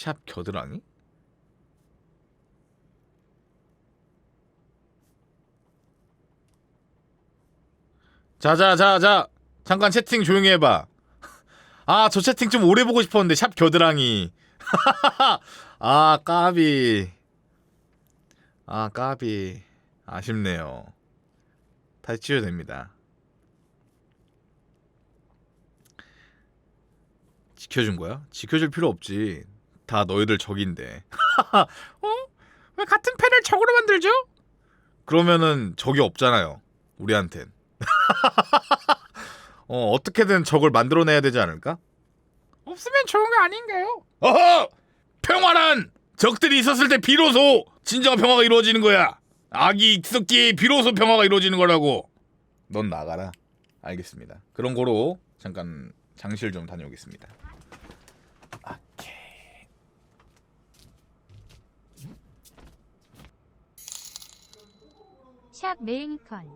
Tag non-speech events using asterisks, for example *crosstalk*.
샵 겨드랑이? 자자자자. 잠깐 채팅 조용히 해봐. *laughs* 아 저 채팅 좀 오래 보고 싶었는데 샵 겨드랑이. *laughs* 아 까비. 아 까비. 아쉽네요. 다시 치워도 됩니다. 지켜준 거야? 지켜줄 필요 없지 다 너희들 적인데 어? 왜 같은 패를 적으로 만들죠? 그러면은 적이 없잖아요 우리한텐 *laughs* 어, 어떻게든 적을 만들어내야 되지 않을까? 없으면 좋은 거 아닌가요? 어허! 평화란 적들이 있었을 때 비로소 진정한 평화가 이루어지는 거야. 악이 있었기에 비로소 평화가 이루어지는 거라고. 넌 나가라. 알겠습니다. 그런 거로 잠깐 장실 좀 다녀오겠습니다. 오케이. 샵 메인컨